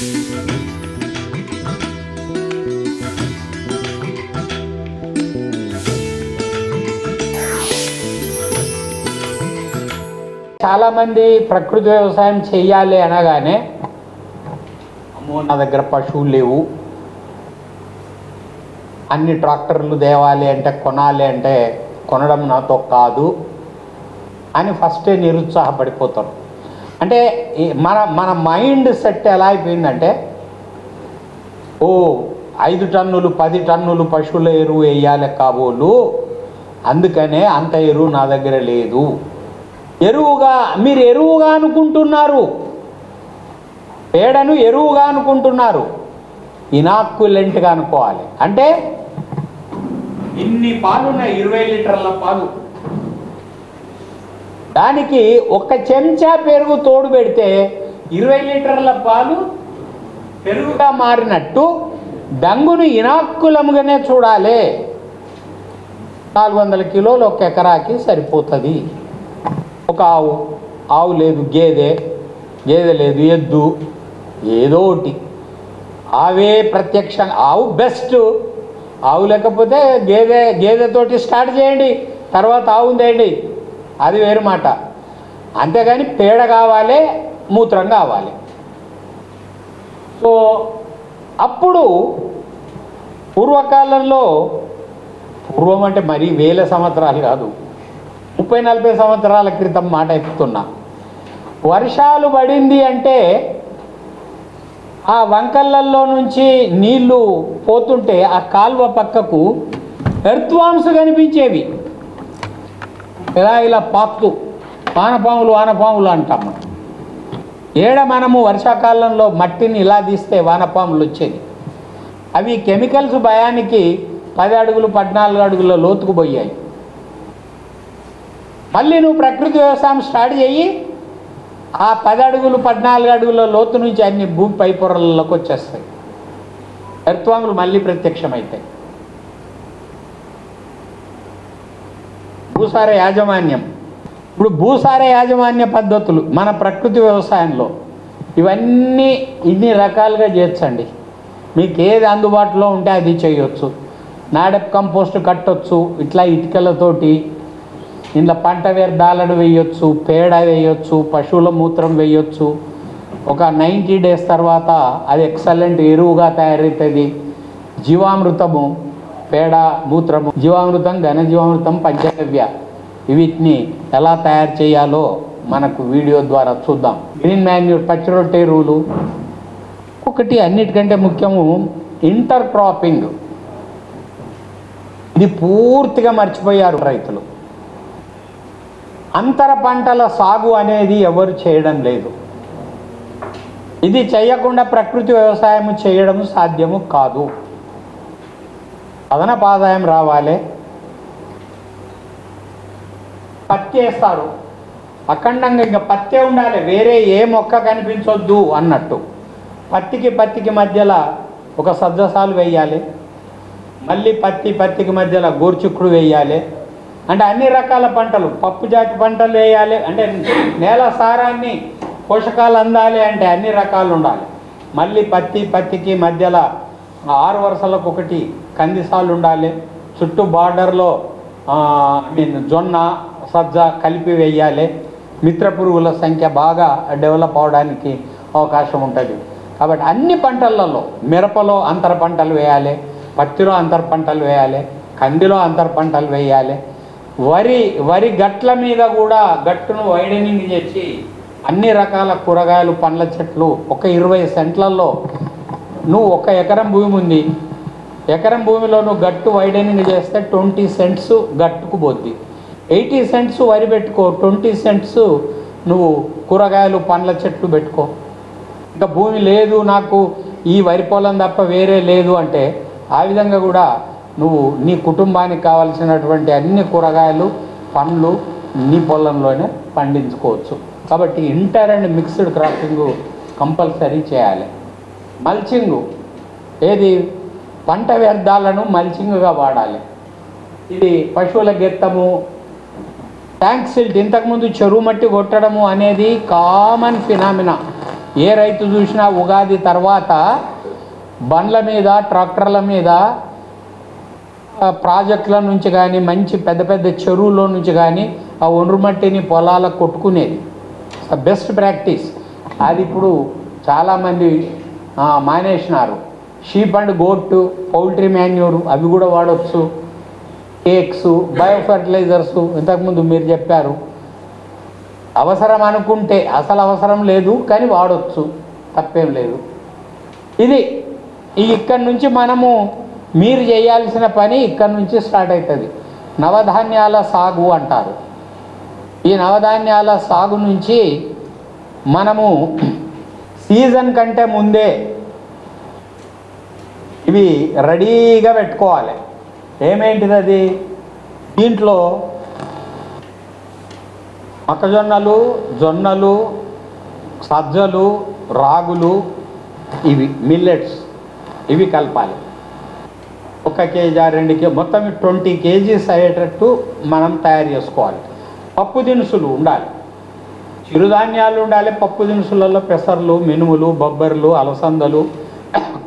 చాలామంది ప్రకృతి వ్యవసాయం చేయాలి అనగానే అమ్మో నా దగ్గర పశువులు లేవు. అన్ని ట్రాక్టర్లు తేవాలి అంటే కొనాలి అంటే కొనడం నాతో కాదు అని ఫస్టే నిరుత్సాహపడిపోతారు. అంటే మన మన మైండ్ సెట్ ఎలా అయిపోయిందంటే ఓ ఐదు టన్నులు పది టన్నులు పశువుల ఎరువు వేయాలి కాబోలు అందుకనే అంత ఎరువు నా దగ్గర లేదు. ఎరువుగా మీరు ఎరువుగా అనుకుంటున్నారు. పేడను ఎరువుగా అనుకుంటున్నారు. ఇనాక్యులెంట్గా అనుకోవాలి. అంటే ఇన్ని పాలు ఉన్నాయి ఇరవై లీటర్ల పాలు. దానికి ఒక చెంచా పెరుగు తోడు పెడితే ఇరవై లీటర్ల పాలు పెరుగుగా మారినట్టు డంగును ఇనాక్కులముగానే చూడాలి. నాలుగు వందల కిలోలు ఒక ఎకరాకి సరిపోతుంది. ఒక ఆవు ఆవు లేదు గేదె గేదె లేదు ఎద్దు ఏదో ఒకటి. ఆవే ప్రత్యక్షంగా ఆవు బెస్ట్. ఆవు లేకపోతే గేదె గేదెతోటి స్టార్ట్ చేయండి తర్వాత ఆవు తేయండి. అది వేరు మాట. అంతేగాని పేడ కావాలి మూత్రం కావాలి. సో అప్పుడు పూర్వకాలంలో పూర్వం అంటే మరీ వేల సంవత్సరాలు కాదు ముప్పై నలభై సంవత్సరాల క్రితం మాట ఎత్తుతున్నా వర్షాలు పడింది అంటే ఆ వంకళ్ళల్లో నుంచి నీళ్ళు పోతుంటే ఆ కాలువ పక్కకు ఎర్త్వామ్స్ కనిపించేవి. ఇలా ఇలా పాక్తూ వానపాములు వానపాములు అంటాం మనం. ఏడ మనము వర్షాకాలంలో మట్టిని ఇలా తీస్తే వానపాములు వచ్చేది? అవి కెమికల్స్ భయానికి పది అడుగులు పద్నాలుగు అడుగుల లోతుకు పోయాయి. మళ్ళీ నువ్వు ప్రకృతి వ్యవసాయం స్టార్ట్ చేయి ఆ పది అడుగులు పద్నాలుగు అడుగుల లోతు నుంచి అన్ని భూమి పై పొరలలోకి వచ్చేస్తాయి. ఎర్త్వాంగులు మళ్ళీ ప్రత్యక్షమవుతాయి భూసార యాజమాన్యం. ఇప్పుడు భూసార యాజమాన్య పద్ధతులు మన ప్రకృతి వ్యవసాయంలో ఇవన్నీ ఇన్ని రకాలుగా చేర్చండి. మీకు ఏది అందుబాటులో ఉంటే అది చేయొచ్చు. నాడప్ కంపోస్ట్ కట్టొచ్చు ఇట్లా ఇటుకలతోటి ఇంట్లో పంట వ్యర్థాలను వేయొచ్చు పేడ వేయొచ్చు పశువుల మూత్రం వేయొచ్చు. ఒక నైంటీ డేస్ తర్వాత అది ఎక్సలెంట్ ఎరువుగా తయారవుతుంది జీవామృతము పేడ మూత్రము జీవామృతం ఘనజీవామృతం పంచగవ్య వీటిని ఎలా తయారు చేయాలో మనకు వీడియో ద్వారా చూద్దాం. గ్రీన్ మాన్యూర్ పచ్చి రొట్టె ఎరువులు ఒకటి అన్నిటికంటే ముఖ్యము ఇంటర్ క్రాపింగ్ ఇది పూర్తిగా మర్చిపోయారు రైతులు. అంతర పంటల సాగు అనేది ఎవరు చేయడం లేదు. ఇది చేయకుండా ప్రకృతి వ్యవసాయం చేయడం సాధ్యము కాదు. అదనపు ఆదాయం రావాలి. పత్తి వేస్తారు అఖండంగా ఇంకా పత్తే ఉండాలి. వేరే ఏ మొక్క కనిపించొద్దు అన్నట్టు. పత్తికి పత్తికి మధ్యలో ఒక సజ్జసాలు వేయాలి. మళ్ళీ పత్తి పత్తికి మధ్యలో గోర్చుక్కుడు వేయాలి. అంటే అన్ని రకాల పంటలు పప్పు జాతి పంటలు వేయాలి. అంటే నేల సారాన్ని పోషకాలు అందాలి అంటే అన్ని రకాలు ఉండాలి. మళ్ళీ పత్తి పత్తికి మధ్యలో ఆరు వరుసలకు ఒకటి కందిసాలు ఉండాలి. చుట్టూ బార్డర్లో ఐ మీన్ జొన్న సజ్జ కలిపి వేయాలి. మిత్ర పురుగుల సంఖ్య బాగా డెవలప్ అవడానికి అవకాశం ఉంటుంది. కాబట్టి అన్ని పంటలలో మిరపలో అంతర పంటలు వేయాలి పత్తిలో అంతర పంటలు వేయాలి కందిలో అంతర పంటలు వేయాలి. వరి వరి గట్ల మీద కూడా గట్టును వైడనింగ్ చేసి అన్ని రకాల కూరగాయలు పండ్ల చెట్లు ఒక ఇరవై సెంట్లలో నువ్వు ఒక ఎకరం భూమి ఉంది. ఎకరం భూమిలో నువ్వు గట్టు వైడనింగ్ చేస్తే ట్వంటీ సెంట్స్ గట్టుకు పోద్ది. ఎయిటీ సెంట్స్ వరి పెట్టుకో ట్వంటీ సెంట్స్ నువ్వు కూరగాయలు పండ్ల చెట్లు పెట్టుకో. ఇంకా భూమి లేదు నాకు ఈ వరి పొలం తప్ప వేరే లేదు అంటే ఆ విధంగా కూడా నువ్వు నీ కుటుంబానికి కావలసినటువంటి అన్ని కూరగాయలు పండ్లు నీ పొలంలోనే పండించుకోవచ్చు. కాబట్టి inter and mixed cropping compulsory చేయాలి. మల్చింగు. ఏది? పంట వ్యర్థాలను మల్చింగుగా వాడాలి. ఇది పశువుల గెత్తము. ట్యాంక్ సిల్ట్ ఇంతకుముందు చెరువు మట్టి కొట్టడము అనేది కామన్ ఫినామినా. ఏ రైతు చూసినా ఉగాది తర్వాత బండ్ల మీద ట్రాక్టర్ల మీద ప్రాజెక్టుల నుంచి కానీ మంచి పెద్ద పెద్ద చెరువుల్లో నుంచి కానీ ఆ ఒండ్రు మట్టిని పొలాలకు కొట్టుకునేది. Best practice. అది ఇప్పుడు చాలామంది మానేసినారు. Sheep and goat poultry manure అవి కూడా వాడవచ్చు కేక్స్ బయో ఫర్టిలైజర్స్ ఇంతకుముందు మీరు చెప్పారు. అవసరం అనుకుంటే అసలు అవసరం లేదు కానీ వాడవచ్చు తప్పేం లేదు. ఇది ఇక్కడి నుంచి మనము మీరు చేయాల్సిన పని ఇక్కడి నుంచి స్టార్ట్ అవుతుంది నవధాన్యాల సాగు అంటారు. ఈ నవధాన్యాల సాగు నుంచి మనము సీజన్ కంటే ముందే ఇవి రెడీగా పెట్టుకోవాలి. ఏమేంటిది అది? దీంట్లో మొక్కజొన్నలు జొన్నలు సజ్జలు రాగులు ఇవి మిల్లెట్స్ ఇవి కలపాలి. ఒక కేజీ రెండు కేజీ మొత్తం ట్వంటీ కేజీస్ అయ్యేటట్టు మనం తయారు చేసుకోవాలి. పప్పు దినుసులు ఉండాలి. చిరుధాన్యాలు ఉండాలి పప్పు దినుసులలో పెసర్లు మినుములు బొబ్బర్లు అలసందలు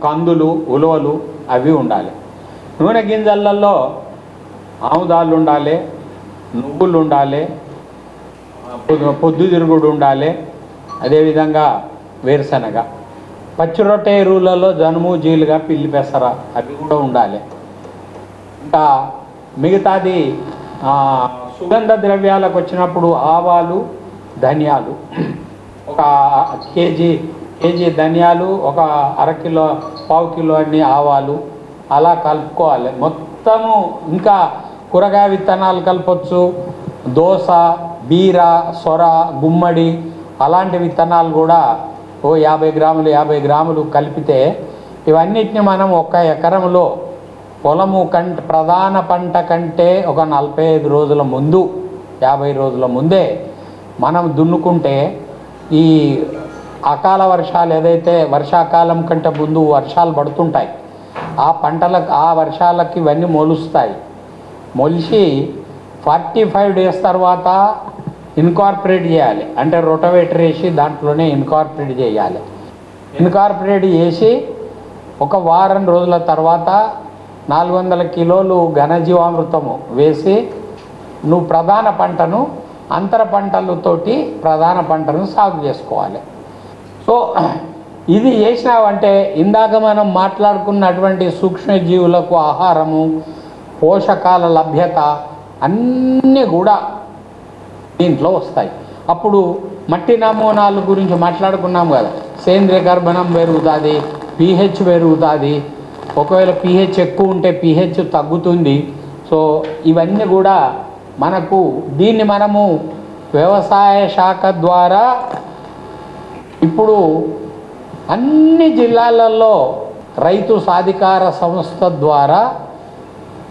కందులు ఉలవలు అవి ఉండాలి. నూనె గింజలలో ఆముదాలు ఉండాలి నువ్వులు ఉండాలి పొద్దు- పొద్దుతిరుగుడు ఉండాలి అదేవిధంగా వేరుశనగ. పచ్చి రొట్టె ఎరువులలో జనుము జీలుగా పిల్లి పెసర అవి కూడా ఉండాలి. ఇంకా మిగతాది సుగంధ ద్రవ్యాలకు వచ్చినప్పుడు ఆవాలు ధనియాలు. ఒక కేజీ కేజీ ధనియాలు ఒక అరకిలో పావు కిలో అన్ని ఆవాలు. అలా కలుపుకోవాలి. మొత్తము ఇంకా కూరగాయ విత్తనాలు కలపచ్చు. దోస బీర సొర గుమ్మడి అలాంటి విత్తనాలు కూడా ఓ యాభై గ్రాములు యాభై గ్రాములు కలిపితే ఇవన్నిటిని మనం ఒక ఎకరంలో పొలము కంట ప్రధాన పంట కంటే ఒక నలభై ఐదు రోజుల ముందు యాభై రోజుల ముందే మనం దున్నుకుంటే ఈ అకాల వర్షాలు ఏదైతే వర్షాకాలం కంటే ముందు వర్షాలు పడుతుంటాయి ఆ పంటలకు ఆ వర్షాలకి ఇవన్నీ మొలుస్తాయి. మొలిచి ఫార్టీ ఫైవ్ డేస్ తర్వాత ఇన్కార్పొరేట్ చేయాలి. అంటే రొటవేటర్ వేసి దాంట్లోనే ఇన్కార్పొరేట్ చేయాలి. ఇన్కార్పొరేట్ చేసి ఒక వారం రోజుల తర్వాత నాలుగు వందల కిలోలు ఘనజీవామృతము వేసి నువ్వు ప్రధాన పంటను అంతర పంటలతోటి ప్రధాన పంటను సాగు చేసుకోవాలి. సో ఇది చేసినావంటే ఇందాక మనం మాట్లాడుకున్నటువంటి సూక్ష్మజీవులకు ఆహారము పోషకాల లభ్యత అన్నీ కూడా దీంట్లో వస్తాయి. అప్పుడు మట్టి నమూనాల గురించి మాట్లాడుకున్నాం కదా. సేంద్రియ గర్భణం పెరుగుతుంది పీహెచ్ పెరుగుతుంది. ఒకవేళ పీహెచ్ ఎక్కువ ఉంటే పీహెచ్ తగ్గుతుంది. సో ఇవన్నీ కూడా మనకు దీన్ని మనము వ్యవసాయ శాఖ ద్వారా ఇప్పుడు అన్ని జిల్లాలలో రైతు సాధికార సంస్థ ద్వారా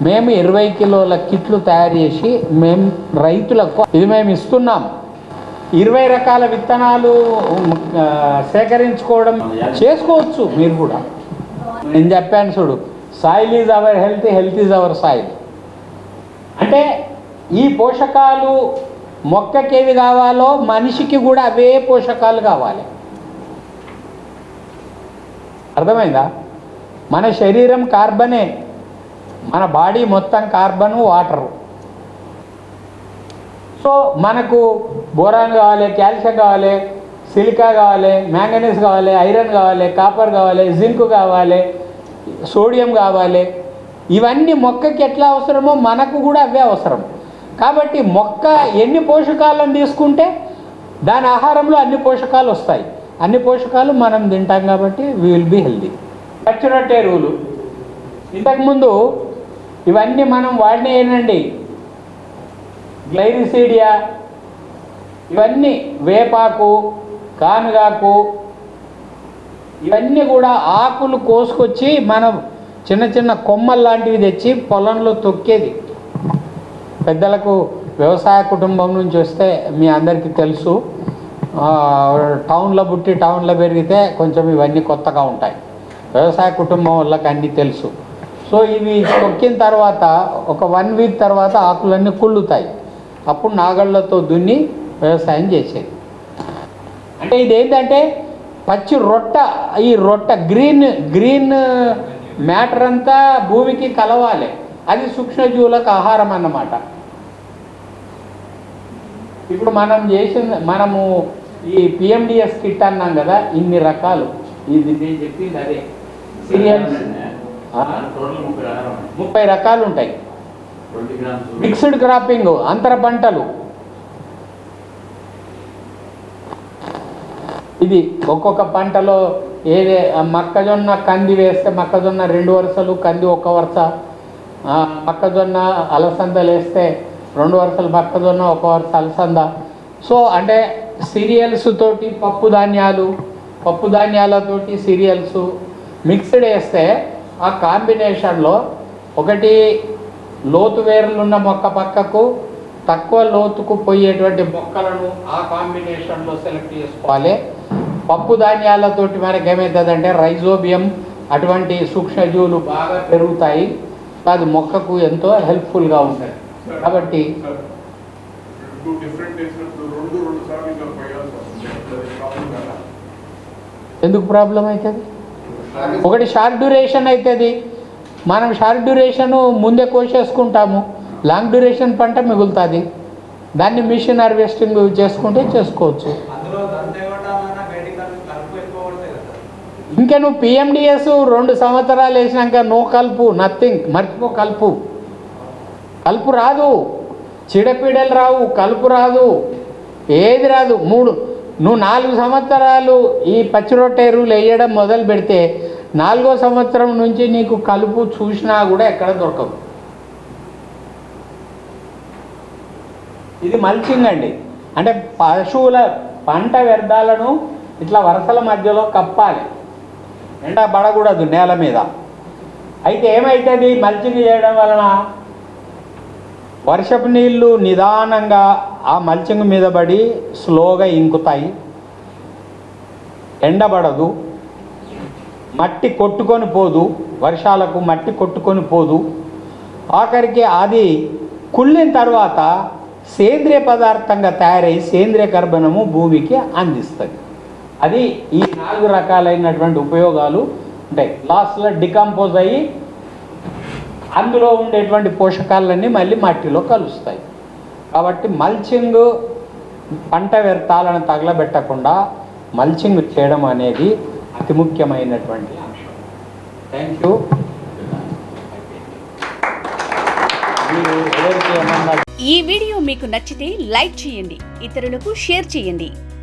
మేము ఇరవై కిలోల కిట్లు తయారు చేసి మేము రైతులకు ఇది మేము ఇస్తున్నాం. ఇరవై రకాల విత్తనాలు సేకరించుకోవడం చేసుకోవచ్చు మీరు కూడా. నేను చెప్పాను చూడు soil is our health health is our soil అంటే ఈ పోషకాలు మొక్కకి కావాలో మనిషికి కూడా అవే పోషకాలు కావాలి. అర్థమైందా? మన శరీరం కార్బనే మన బాడీ మొత్తం కార్బన్ వాటరు. సో మనకు బోరాన్ కావాలి కాల్షియం కావాలి సిలికా కావాలి మ్యాంగనీస్ కావాలి ఐరన్ కావాలి కాపర్ కావాలి జింక్ కావాలి సోడియం కావాలి. ఇవన్నీ మొక్కకి ఎట్లా అవసరమో మనకు కూడా అవే అవసరం. కాబట్టి మొక్క ఎన్ని పోషకాలను తీసుకుంటే దాని ఆహారంలో అన్ని పోషకాలు వస్తాయి. అన్ని పోషకాలు మనం తింటాం కాబట్టి వీ విల్ బి హెల్దీ పచ్చిరొట్టె ఎరువులు ఇంతకుముందు ఇవన్నీ మనం వాడినేనండి గ్లైరిసీడియా ఇవన్నీ వేపాకు కానుగాకు ఇవన్నీ కూడా ఆకులు కోసుకొచ్చి మనం చిన్న చిన్న కొమ్మల్లాంటివి తెచ్చి పొలంలో తొక్కేది. పెద్దలకు వ్యవసాయ కుటుంబం నుంచి వస్తే మీ అందరికీ తెలుసు టౌన్లో పుట్టి టౌన్లో పెరిగితే కొంచెం ఇవన్నీ కొత్తగా ఉంటాయి. వ్యవసాయ కుటుంబం వాళ్ళకి అన్నీ తెలుసు. సో ఇవి తొక్కిన తర్వాత ఒక వన్ వీక్ తర్వాత ఆకులన్నీ కుళ్ళుతాయి. అప్పుడు నాగళ్ళతో దున్ని వ్యవసాయం చేసేది. అంటే ఇది ఏంటంటే పచ్చి రొట్ట ఈ రొట్ట గ్రీన్ గ్రీన్ మ్యాటర్ అంతా భూమికి కలవాలి. అది సూక్ష్మజీవులకు ఆహారం అన్నమాట. ఇప్పుడు మనం చేసిన మనము ఈ పిఎండిఎస్ కిట్ అన్నాం కదా ఇన్ని రకాలు. ఇది నేను చెప్పింది అదే. సీరియల్స్ ముప్పై రకాలు. ఉంటాయి. మిక్స్డ్ క్రాపింగ్ అంతర పంటలు. ఇది ఒక్కొక్క పంటలో ఏదే మొక్కజొన్న కంది వేస్తే మొక్కజొన్న రెండు వరుసలు కంది ఒక్క వరుస. మొక్కజొన్న అలసందలు వేస్తే రెండు వరుసలు మొక్కజొన్న ఒక వరుస అలసంద. సో అంటే సీరియల్స్ తోటి పప్పు ధాన్యాలు పప్పు ధాన్యాలతోటి సీరియల్స్ మిక్స్డ్ వేస్తే ఆ కాంబినేషన్లో ఒకటి లోతు వేర్లున్న మొక్క పక్కకు తక్కువ లోతుకు పోయేటువంటి మొక్కలను ఆ కాంబినేషన్లో సెలెక్ట్ చేసుకోవాలి. పప్పు ధాన్యాలతోటి మనకి ఏమవుతుందంటే రైజోబియం అటువంటి సూక్ష్మజీవులు బాగా పెరుగుతాయి. అది మొక్కకు ఎంతో హెల్ప్ఫుల్గా ఉంటుంది కాబట్టి ఎందుకు ప్రాబ్లం అవుతుంది ఒకటి షార్ట్ డ్యూరేషన్ అవుతుంది మనం షార్ట్ డ్యూరేషన్ ముందే కోసేసుకుంటాము. లాంగ్ డ్యూరేషన్ పంట మిగులుతుంది. దాన్ని మిషన్ హార్వెస్టింగ్ చేసుకుంటే చేసుకోవచ్చు అందులో దంత ఇవ్వటాలన్నా బయటికి కలిపి కలుపు ఎక్కువ పడతాయి కదా ఇంకా నువ్వు పిఎండిఎస్ రెండు సంవత్సరాలు వేసినాక నో కలుపు నథింగ్ మర్చిపో కలుపు. కలుపు రాదు. చీడపీడలు రావు కలుపు రాదు. ఏది రాదు. మూడు నువ్వు నాలుగు సంవత్సరాలు ఈ పచ్చి రొట్టె ఎరువులు వేయడం మొదలు పెడితే నాలుగో సంవత్సరం నుంచి నీకు కలుపు చూసినా కూడా ఎక్కడ దొరకవు. ఇది మల్చింగ్ అండి. అంటే పశువుల పంట వ్యర్థాలను ఇట్లా వరుసల మధ్యలో కప్పాలి. ఎండ పడకూడదు నేల మీద. అయితే ఏమవుతుంది మల్చింగ్ చేయడం వలన వర్షపు నీళ్ళు నిదానంగా ఆ మల్చింగ్ మీద పడి స్లోగా ఇంకుతాయి. ఎండబడదు మట్టి కొట్టుకొని పోదు. వర్షాలకు మట్టి కొట్టుకొని పోదు. ఆఖరికి అది కుళ్ళిన తర్వాత సేంద్రియ పదార్థంగా తయారై సేంద్రియ కర్బనము భూమికి అందిస్తుంది. అది ఈ నాలుగు రకాలైనటువంటి ఉపయోగాలు ఉంటాయి. లాస్ట్లో డికంపోజ్ అయ్యి అందులో ఉండేటువంటి పోషకాలన్నీ మళ్ళీ మట్టిలో కలుస్తాయి. కాబట్టి మల్చింగ్ పంట వ్యర్థాలను తగలబెట్టకుండా మల్చింగ్ చేయడం అనేది అతి ముఖ్యమైనటువంటి అంశం. థ్యాంక్ యూ మీరు ఏమన్నా ఈ వీడియో మీకు నచ్చితే లైక్ చేయండి ఇతరులకు షేర్ చేయండి.